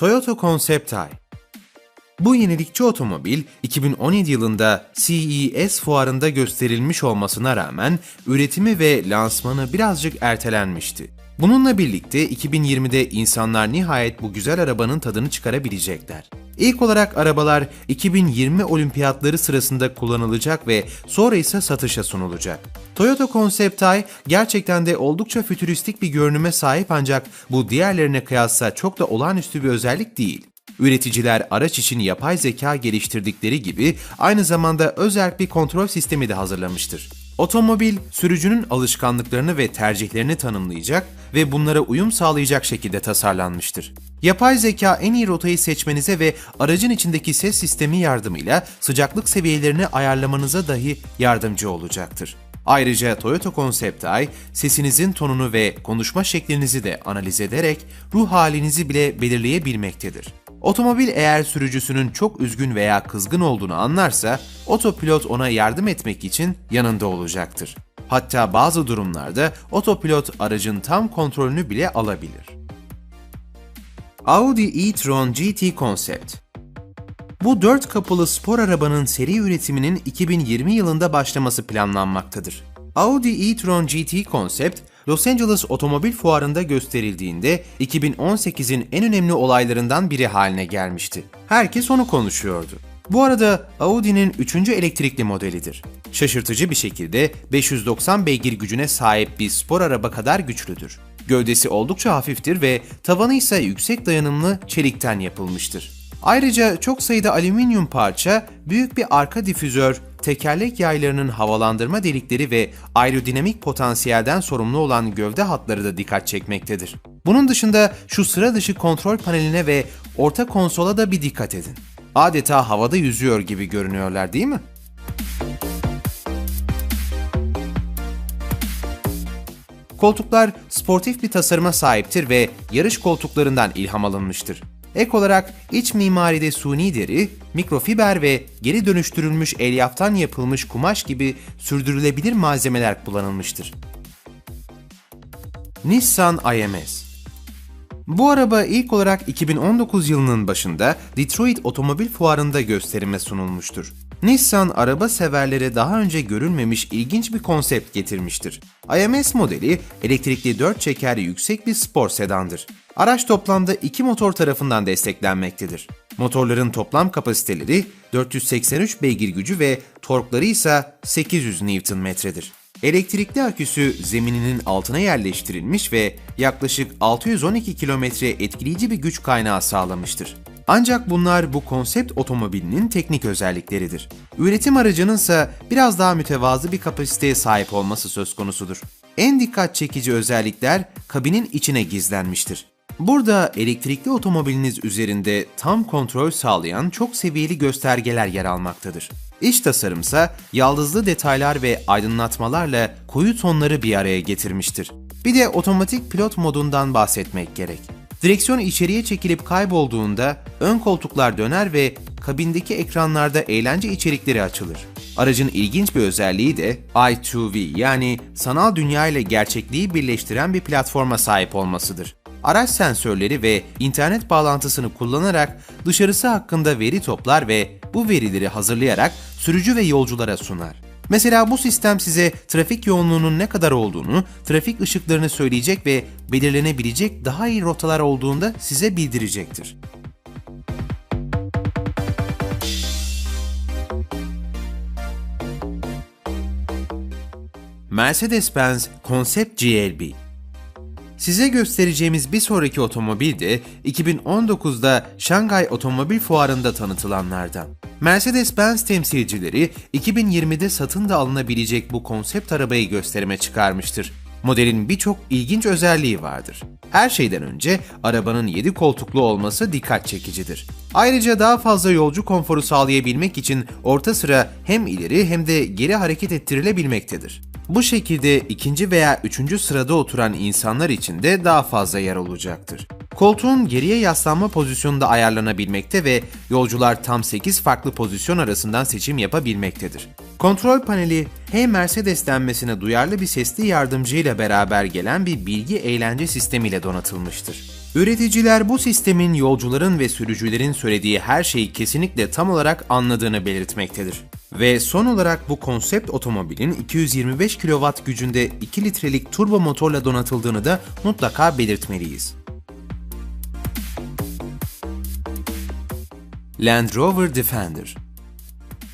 Toyota Concept i. Bu yenilikçi otomobil 2017 yılında CES fuarında gösterilmiş olmasına rağmen üretimi ve lansmanı birazcık ertelenmişti. Bununla birlikte 2020'de insanlar nihayet bu güzel arabanın tadını çıkarabilecekler. İlk olarak arabalar 2020 olimpiyatları sırasında kullanılacak ve sonra ise satışa sunulacak. Toyota Concept i gerçekten de oldukça fütüristik bir görünüme sahip ancak bu diğerlerine kıyasla çok da olağanüstü bir özellik değil. Üreticiler araç için yapay zeka geliştirdikleri gibi aynı zamanda özel bir kontrol sistemi de hazırlamıştır. Otomobil, sürücünün alışkanlıklarını ve tercihlerini tanımlayacak ve bunlara uyum sağlayacak şekilde tasarlanmıştır. Yapay zeka en iyi rotayı seçmenize ve aracın içindeki ses sistemi yardımıyla sıcaklık seviyelerini ayarlamanıza dahi yardımcı olacaktır. Ayrıca Toyota Concept i, sesinizin tonunu ve konuşma şeklinizi de analiz ederek ruh halinizi bile belirleyebilmektedir. Otomobil eğer sürücüsünün çok üzgün veya kızgın olduğunu anlarsa, otopilot ona yardım etmek için yanında olacaktır. Hatta bazı durumlarda otopilot aracın tam kontrolünü bile alabilir. Audi e-tron GT Concept bu dört kapılı spor arabanın seri üretiminin 2020 yılında başlaması planlanmaktadır. Audi e-tron GT Concept, Los Angeles Otomobil Fuarı'nda gösterildiğinde 2018'in en önemli olaylarından biri haline gelmişti. Herkes onu konuşuyordu. Bu arada Audi'nin 3. elektrikli modelidir. Şaşırtıcı bir şekilde 590 beygir gücüne sahip bir spor araba kadar güçlüdür. Gövdesi oldukça hafiftir ve tavanı ise yüksek dayanımlı çelikten yapılmıştır. Ayrıca çok sayıda alüminyum parça, büyük bir arka difüzör, tekerlek yaylarının havalandırma delikleri ve aerodinamik potansiyelden sorumlu olan gövde hatları da dikkat çekmektedir. Bunun dışında şu sıra dışı kontrol paneline ve orta konsola da bir dikkat edin. Adeta havada yüzüyor gibi görünüyorlar değil mi? Koltuklar sportif bir tasarıma sahiptir ve yarış koltuklarından ilham alınmıştır. Ek olarak iç mimaride suni deri, mikrofiber ve geri dönüştürülmüş elyaftan yapılmış kumaş gibi sürdürülebilir malzemeler kullanılmıştır. Nissan IMS Bu araba ilk olarak 2019 yılının başında Detroit Otomobil Fuarı'nda gösterime sunulmuştur. Nissan araba severlere daha önce görülmemiş ilginç bir konsept getirmiştir. IMS modeli elektrikli 4 çekerli yüksek bir spor sedandır. Araç toplamda iki motor tarafından desteklenmektedir. Motorların toplam kapasiteleri 483 beygir gücü ve torkları ise 800 Nm'dir. Elektrikli aküsü zemininin altına yerleştirilmiş ve yaklaşık 612 kilometre etkileyici bir güç kaynağı sağlamıştır. Ancak bunlar bu konsept otomobilinin teknik özellikleridir. Üretim aracının ise biraz daha mütevazı bir kapasiteye sahip olması söz konusudur. En dikkat çekici özellikler kabinin içine gizlenmiştir. Burada elektrikli otomobiliniz üzerinde tam kontrol sağlayan çok seviyeli göstergeler yer almaktadır. İç tasarımsa yaldızlı detaylar ve aydınlatmalarla koyu tonları bir araya getirmiştir. Bir de otomatik pilot modundan bahsetmek gerek. Direksiyon içeriye çekilip kaybolduğunda ön koltuklar döner ve kabindeki ekranlarda eğlence içerikleri açılır. Aracın ilginç bir özelliği de I2V yani sanal dünya ile gerçekliği birleştiren bir platforma sahip olmasıdır araç sensörleri ve internet bağlantısını kullanarak dışarısı hakkında veri toplar ve bu verileri hazırlayarak sürücü ve yolculara sunar. Mesela bu sistem size trafik yoğunluğunun ne kadar olduğunu, trafik ışıklarını söyleyecek ve belirlenebilecek daha iyi rotalar olduğunda size bildirecektir. Mercedes-Benz Concept GLB Size göstereceğimiz bir sonraki otomobil de 2019'da Şangay Otomobil Fuarı'nda tanıtılanlardan. Mercedes-Benz temsilcileri 2020'de satın da alınabilecek bu konsept arabayı gösterime çıkarmıştır. Modelin birçok ilginç özelliği vardır. Her şeyden önce arabanın 7 koltuklu olması dikkat çekicidir. Ayrıca daha fazla yolcu konforu sağlayabilmek için orta sıra hem ileri hem de geri hareket ettirilebilmektedir. Bu şekilde ikinci veya üçüncü sırada oturan insanlar için de daha fazla yer olacaktır. Koltuğun geriye yaslanma pozisyonunda ayarlanabilmekte ve yolcular tam 8 farklı pozisyon arasından seçim yapabilmektedir. Kontrol paneli Hey Mercedes denmesine duyarlı bir sesli yardımcıyla beraber gelen bir bilgi eğlence sistemiyle donatılmıştır. Üreticiler bu sistemin yolcuların ve sürücülerin söylediği her şeyi kesinlikle tam olarak anladığını belirtmektedir. Ve son olarak bu konsept otomobilin 225 kW gücünde 2 litrelik turbo motorla donatıldığını da mutlaka belirtmeliyiz. Land Rover Defender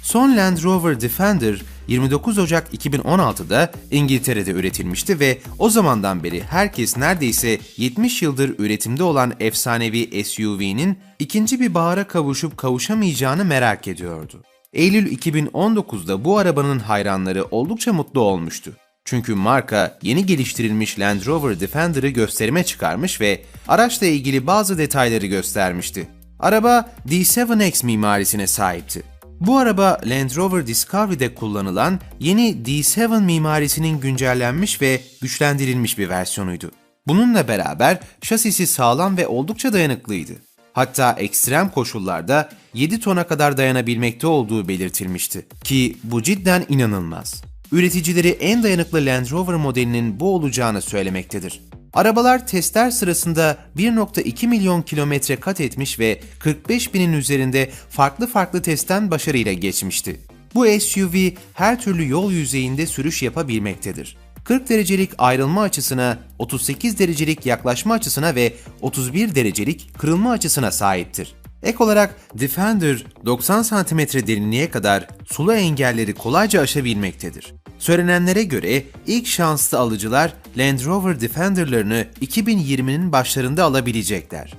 Son Land Rover Defender 29 Ocak 2016'da İngiltere'de üretilmişti ve o zamandan beri herkes neredeyse 70 yıldır üretimde olan efsanevi SUV'nin ikinci bir bahara kavuşup kavuşamayacağını merak ediyordu. Eylül 2019'da bu arabanın hayranları oldukça mutlu olmuştu. Çünkü marka yeni geliştirilmiş Land Rover Defender'ı gösterime çıkarmış ve araçla ilgili bazı detayları göstermişti. Araba D7X mimarisine sahipti. Bu araba Land Rover Discovery'de kullanılan yeni D7 mimarisinin güncellenmiş ve güçlendirilmiş bir versiyonuydu. Bununla beraber şasisi sağlam ve oldukça dayanıklıydı. Hatta ekstrem koşullarda 7 tona kadar dayanabilmekte olduğu belirtilmişti. Ki bu cidden inanılmaz. Üreticileri en dayanıklı Land Rover modelinin bu olacağını söylemektedir. Arabalar testler sırasında 1.2 milyon kilometre kat etmiş ve 45 binin üzerinde farklı farklı testten başarıyla geçmişti. Bu SUV her türlü yol yüzeyinde sürüş yapabilmektedir. 40 derecelik ayrılma açısına, 38 derecelik yaklaşma açısına ve 31 derecelik kırılma açısına sahiptir. Ek olarak Defender 90 cm derinliğe kadar sulu engelleri kolayca aşabilmektedir. Söylenenlere göre ilk şanslı alıcılar Land Rover Defender'larını 2020'nin başlarında alabilecekler.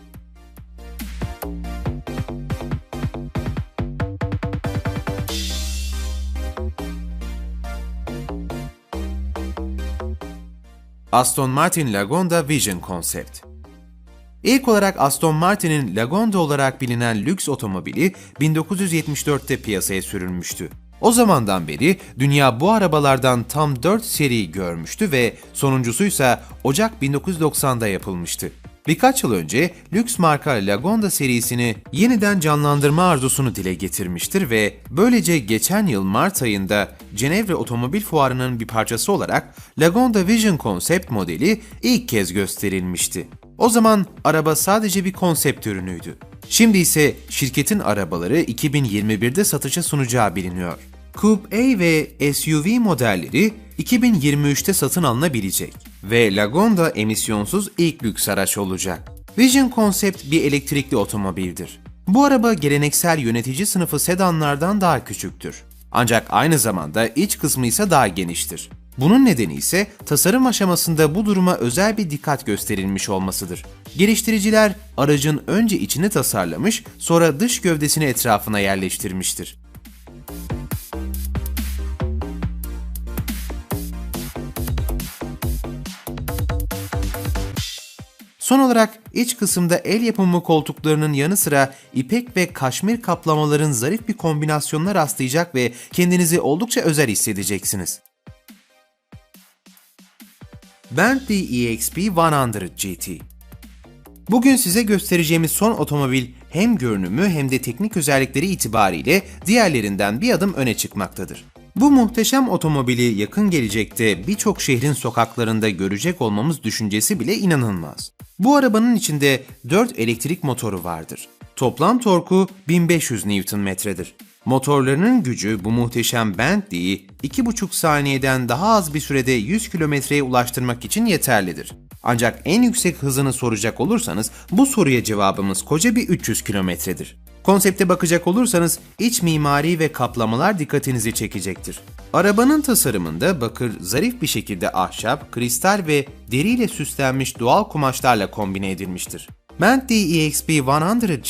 Aston Martin Lagonda Vision Concept İlk olarak Aston Martin'in Lagonda olarak bilinen lüks otomobili 1974'te piyasaya sürülmüştü. O zamandan beri dünya bu arabalardan tam 4 seri görmüştü ve sonuncusuysa Ocak 1990'da yapılmıştı. Birkaç yıl önce lüks marka Lagonda serisini yeniden canlandırma arzusunu dile getirmiştir ve böylece geçen yıl Mart ayında Cenevre Otomobil Fuarı'nın bir parçası olarak Lagonda Vision konsept modeli ilk kez gösterilmişti. O zaman araba sadece bir konsept ürünüydü. Şimdi ise şirketin arabaları 2021'de satışa sunacağı biliniyor. Coupe A ve SUV modelleri 2023'te satın alınabilecek ve Lagonda emisyonsuz ilk lüks araç olacak. Vision Concept bir elektrikli otomobildir. Bu araba geleneksel yönetici sınıfı sedanlardan daha küçüktür. Ancak aynı zamanda iç kısmı ise daha geniştir. Bunun nedeni ise tasarım aşamasında bu duruma özel bir dikkat gösterilmiş olmasıdır. Geliştiriciler aracın önce içini tasarlamış, sonra dış gövdesini etrafına yerleştirmiştir. Son olarak iç kısımda el yapımı koltuklarının yanı sıra ipek ve kaşmir kaplamaların zarif bir kombinasyonuna rastlayacak ve kendinizi oldukça özel hissedeceksiniz. Bentley EXP 100 GT Bugün size göstereceğimiz son otomobil hem görünümü hem de teknik özellikleri itibariyle diğerlerinden bir adım öne çıkmaktadır. Bu muhteşem otomobili yakın gelecekte birçok şehrin sokaklarında görecek olmamız düşüncesi bile inanılmaz. Bu arabanın içinde 4 elektrik motoru vardır. Toplam torku 1500 Nm'dir. Motorlarının gücü bu muhteşem Bentley'i 2,5 saniyeden daha az bir sürede 100 kilometreye ulaştırmak için yeterlidir. Ancak en yüksek hızını soracak olursanız bu soruya cevabımız koca bir 300 kilometredir. Konsepte bakacak olursanız iç mimari ve kaplamalar dikkatinizi çekecektir. Arabanın tasarımında bakır zarif bir şekilde ahşap, kristal ve deriyle süslenmiş doğal kumaşlarla kombine edilmiştir. Bentley EXP 100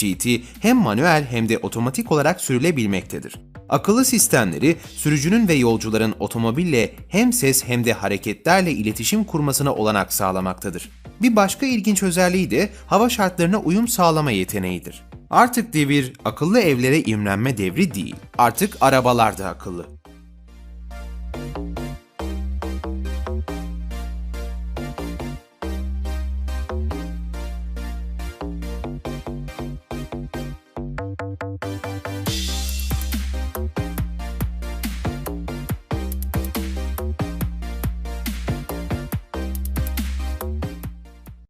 GT hem manuel hem de otomatik olarak sürülebilmektedir. Akıllı sistemleri sürücünün ve yolcuların otomobille hem ses hem de hareketlerle iletişim kurmasına olanak sağlamaktadır. Bir başka ilginç özelliği de hava şartlarına uyum sağlama yeteneğidir. Artık devir akıllı evlere imrenme devri değil. Artık arabalar da akıllı.